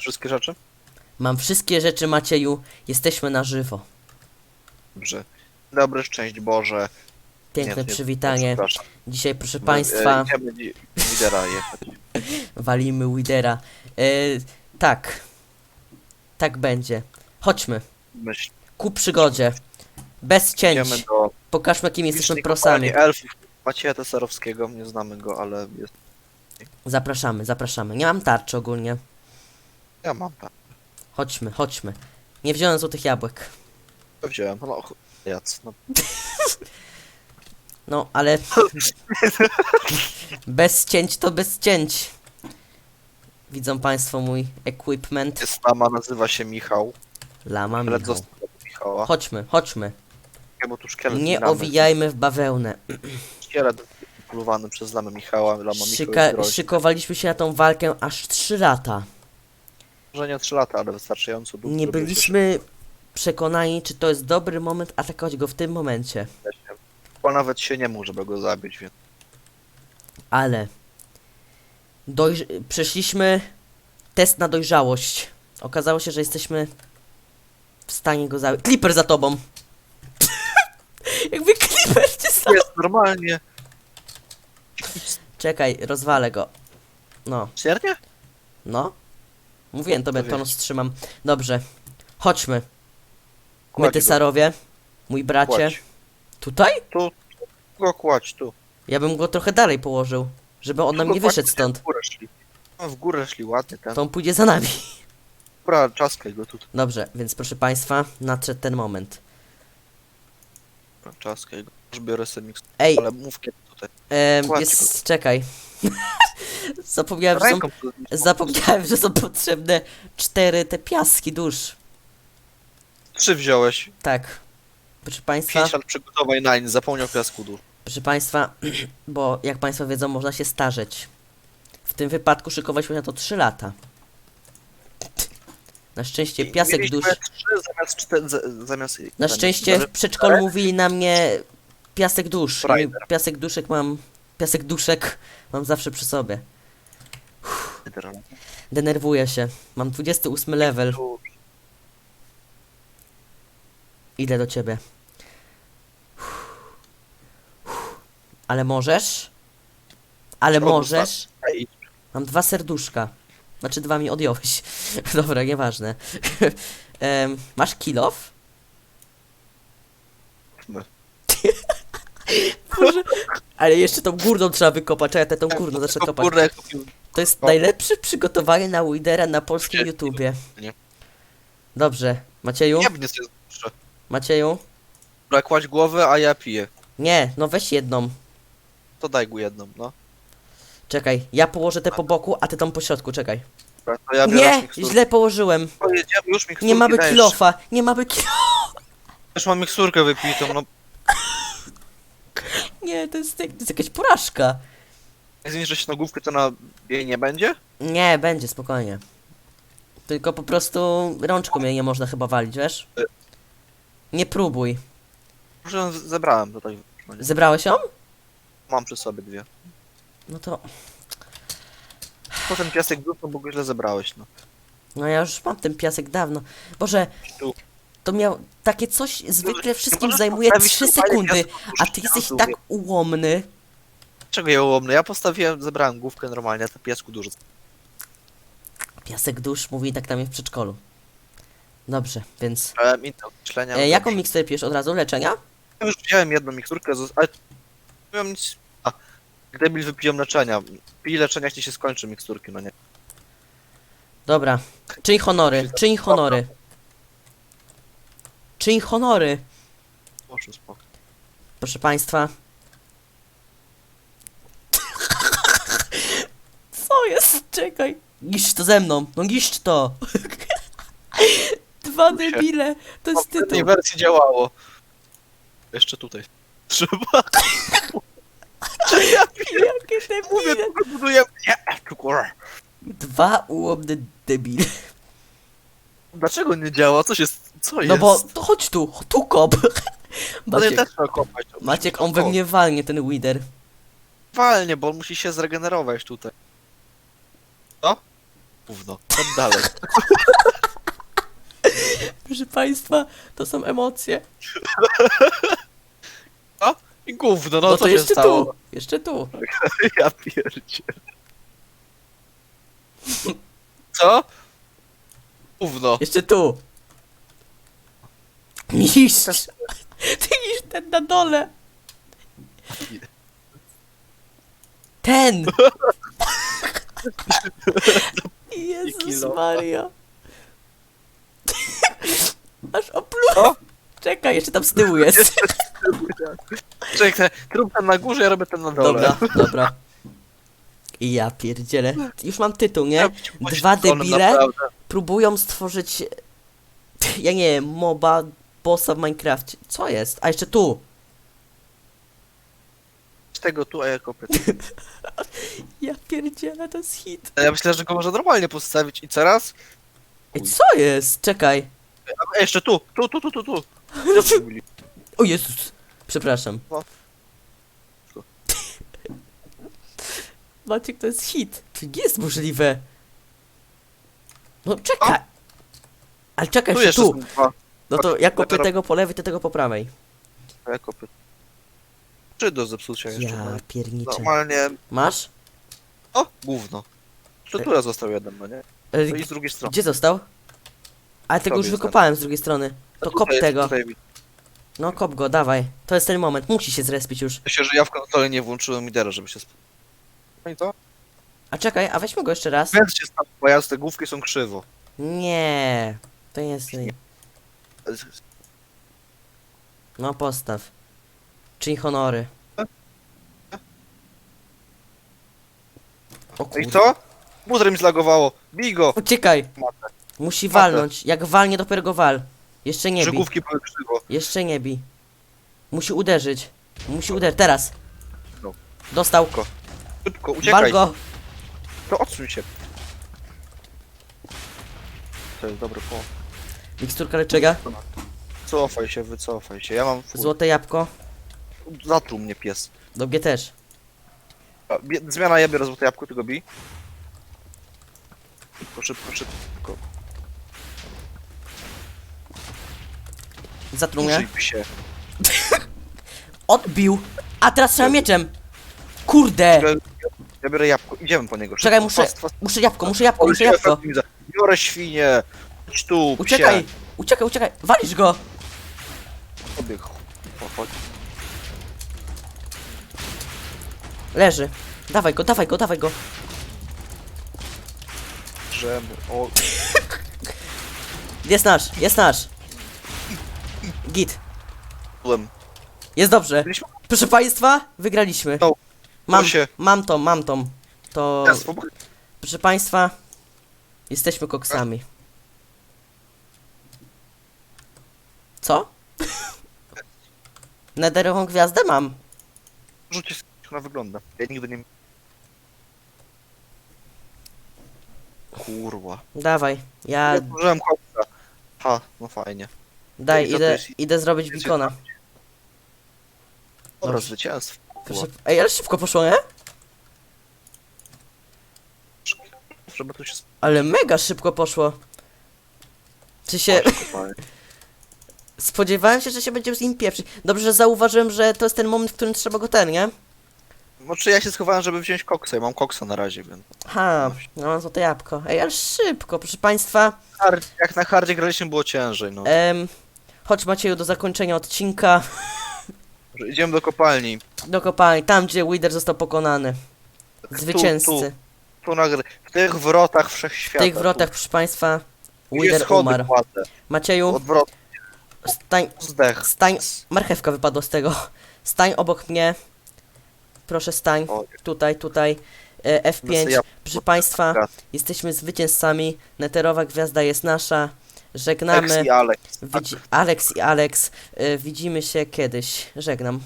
wszystkie rzeczy? Mam wszystkie rzeczy, Macieju. Jesteśmy na żywo. Dobrze. Dobry, szczęść Boże. Piękne Nie, nie, przywitanie. przepraszam. Dzisiaj, proszę Państwa, E, idziemy dzi- lidera jechać. walimy Widera. E, tak. Tak będzie. Chodźmy. Myśl. Ku przygodzie. Bez cięć. Do Pokażmy, jakim jesteśmy licznej prosami. kompanii elfów Macieja Tesarowskiego, nie znamy go, ale jest... Zapraszamy, zapraszamy. Nie mam tarczy ogólnie. Ja mam tak. Chodźmy, chodźmy. Nie wziąłem złotych jabłek. To wziąłem. No, ch- jac, no. No, ale... bez cięć to bez cięć. Widzą Państwo mój equipment. Jest lama, nazywa się Michał. Lama Michał. został od Michała. Chodźmy, chodźmy. Bo tu szkielet Nie lamy. owijajmy w bawełnę. Szkielet plowany przez lamę Michała. Lama Michał Szyka jest groźny. szykowaliśmy się na tą walkę aż 3 lata. Może nie 3 lata, ale wystarczająco długo. Nie żeby byliśmy przekonani, czy to jest dobry moment atakować go w tym momencie. Bo nawet się nie mógł, żeby go zabić, więc... Ale dojrz- przeszliśmy test na dojrzałość. Okazało się, że jesteśmy w stanie go zabić. Clipper za tobą! Jakby Clipper cię stał. Jest normalnie. Czekaj, rozwalę go. No, Serio? no. Mówiłem tobie, To to wiesz. wstrzymam. Dobrze, chodźmy. My Kładź go. Sarowie, mój bracie. Kładź. Tutaj? Tu. Go kładź, tu. Ja bym go trochę dalej położył, żeby on nam nie wyszedł stąd. W górę szli. No, w górę szli ładnie ten. To on pójdzie za nami. Dobra, czaskaj go tutaj. Dobrze, więc proszę państwa, nadszedł ten moment. Dobra, Czaskaj go. Już biorę sobie miks. Ej, Ale mów kiedy tutaj. em, kładź jest... czekaj. Zapomniałem, że są... Ręką Zapomniałem, że są potrzebne cztery te piaski dusz. Trzy wziąłeś. Tak. Proszę państwa, Pięć lat przygotowań na nic. Zapomniał piasku dusz. proszę państwa, bo jak państwo wiedzą, można się starzeć. W tym wypadku szykowaliśmy na to 3 lata. Na szczęście piasek Mieliśmy dusz. Trzy zamiast cztery. Zamiast... Na szczęście w przedszkolu mówili na mnie piasek dusz. I Frajder. piasek duszek mam. Piasek duszek mam zawsze przy sobie. Denerwuję się. Mam 28 level. Idę do ciebie. Ale możesz? Ale możesz? Ej, Mam dwa serduszka. Znaczy dwa mi odjąłeś. Dobra, nieważne. Em, masz kill off? No. Boże. Ale jeszcze tą górną trzeba wykopać, a ja tę tą górną zacznę kopać. Kurde, jak kupił- To jest O. najlepsze przygotowanie na Widera na polskim. YouTubie. Nie. Dobrze. Macieju? Nie, nie sobie zniszczę. Macieju? Dobra, kładź głowę, a ja piję. Nie, no weź jedną. To daj go jedną, no. Czekaj, ja położę tę po boku, a ty tą po środku, czekaj. Dobra, to ja biorę Nie, źle położyłem. Pojedziemy, już miksturki Nie mamy dajesz. kilofa, nie mamy kilo... Już mam miksturkę wypitą, no. Nie, to jest, to jest jakaś porażka. Jak zniszczysz nogówkę, to na jej nie będzie? Nie, będzie, spokojnie. Tylko po prostu rączką jej nie można chyba walić, wiesz? Nie próbuj. Może zebrałem tutaj. Zebrałeś ją? Mam przy sobie dwie. No to... Potem piasek no bo go źle zebrałeś, no. No ja już mam ten piasek dawno. Boże, Tu. to miał... Takie coś zwykle wszystkim możesz zajmuje postawić 3 tu parę sekundy, a ty na jesteś tak ułomny. Czego ja ułomny? Ja postawiłem, zebrałem główkę normalnie, to piasku dużo. Piasek dusz mówi tak na mnie w przedszkolu. Dobrze, więc... Zebrałem inne określenia. E, jaką miksturę pijesz od razu? Leczenia? Ja już wziąłem jedną miksturkę, zos- ale... Nie mam nic... A, gdyby wypiłem leczenia. Pij leczenia, ci się skończy miksturki, no nie. Dobra. Czyń honory, czyń honory. Czyń honory. Proszę, spoko. Proszę państwa. Jest? Czekaj. Niszcz to ze mną. No niszcz to. Dwa debile. To jest W tej tytuł. wersji działało. Jeszcze tutaj. Trzeba. ja Jakie mówię, debile. tylko buduję... Nie, kurwa. Dwa ułomne debile. Dlaczego nie działa? Co się... Co jest? No bo to chodź tu. Tu kop. Ale Maciek, też trzeba kopać. to Maciek on we mnie walnie ten Wider. Walnie, bo on musi się zregenerować tutaj. Co? Gówno. Tam dalej. Proszę państwa, to są emocje. I gówno, no, No, co to się jeszcze stało? tu, jeszcze tu. Ja pierdzie. Co? Gówno. Jeszcze tu. Mistrz. Ty niż ten na dole. Ten. Maria. Aż oplu. Co? Czekaj, jeszcze tam z tyłu jest. Czekaj, trób ten na górze, ja robię ten na dole. Dobra, dobra. I ja pierdzielę. Już mam tytuł, nie? Dwa debile próbują stworzyć. Ja nie wiem, moba, bossa w Minecraft. Co jest? A jeszcze tu. Tego tu, a ja kopię. Ja pierdzielę, to jest hit. Ja myślę, że go można normalnie postawić i teraz? Ej, co jest? Czekaj. A jeszcze tu, tu, tu, tu, tu, tu. O Jezus. Przepraszam. No. Maciek, to jest hit. To nie jest możliwe. No czekaj. Ale czekaj, Tu jeszcze jeszcze tu. są dwa, No to ja kopię Dobra. tego po lewej, ty tego po prawej. a ja kopię. Czy do zepsucia jeszcze? Ja no. pierniczę. Normalnie... Masz? O, gówno. Czy tu ja został jeden, no nie? E, No i z drugiej strony. Gdzie został? Ale tego Tobie już wykopałem z drugiej strony. To kop tutaj jest- tego. Tutaj widzę No kop go, dawaj. To jest ten moment. Musi się zrespić już. się, że ja w konsoli nie włączyłem midera, żeby się... sp- No i co? A czekaj, a weźmy go jeszcze raz. Więc się stało, bo ja te główki są krzywo. Nie. To nie jest... No postaw. Czyń honory. O No kurde. i co? Buzer mi zlagowało. Bij go! Uciekaj. Matę. Musi walnąć. Jak walnie, dopiero go wal. Jeszcze nie bij. główki były krzywo. Jeszcze nie bij. Musi uderzyć. Musi uderzyć. Teraz. No. Dostał. Szybko, Wal uciekaj. go. To odsuń się. To jest dobry po. Miksturka leczega. Cofaj się, wycofaj się. Ja mam... full. Złote jabłko. Zatruł mnie pies. Do mnie też. A, bie- Zmiana, ja biorę złote jabłko, ty go bij. Szybko, szybko, szybko. Zatruł mnie. Użyj się. Odbił. A teraz trzeba mieczem. Kurde. Ja biorę jabłko, idziemy po niego. Czekaj, muszę- Fast, fast. Muszę jabłko, muszę jabłko, muszę jabłko. widzę. Biorę świnie. Chodź tu, psie. Uciekaj. Uciekaj, uciekaj. Walisz go. Sobie, ch- Leży. Dawaj go, dawaj go, dawaj go. Że... O, Jest nasz, jest nasz. Git. byłem. Jest dobrze. Byliśmy Proszę państwa, wygraliśmy. No, Mam, się. mam tą, mam tą. To, spokojnie. proszę państwa, jesteśmy koksami. Co? Nederową gwiazdę mam. Jak ona wygląda. Ja nigdy nie... Kurwa. Dawaj, ja, Ja użyłem kopca. Ha, no fajnie. daj, idę, idę zrobić bikona. Dobra, Dobrze. zwycięstwo. Proszę, ej, ale szybko poszło, nie? Żeby tu się Ale mega szybko poszło. Czy się... Spodziewałem się, że się będzie z nim pieprzyć. Dobrze, że zauważyłem, że to jest ten moment, w którym trzeba go ten, nie? Znaczy ja się schowałem, żeby wziąć koksa. Ja mam koksa na razie, więc... Ha, no mam złote jabłko. Ej, ale szybko, proszę państwa. Hard, jak na hardzie graliśmy było ciężej, no. Em, chodź Macieju do zakończenia odcinka. Że Idziemy do kopalni. Do kopalni, tam gdzie Wither został pokonany. Zwycięzcy. Tu, tu nagle, w tych wrotach W wszechświata. tych wrotach, proszę państwa, tu, gdzie Wither schody umarł. kładę. Macieju, Odwrot, stań, zdech. stań, marchewka wypadła z tego. Stań obok mnie. Proszę stań, tutaj, tutaj. E, F5. ja- Proszę państwa, jesteśmy zwycięzcami. Neterowa gwiazda jest nasza. Żegnamy. i Alex. Widzi Alex i Alex. E, widzimy się kiedyś. Żegnam.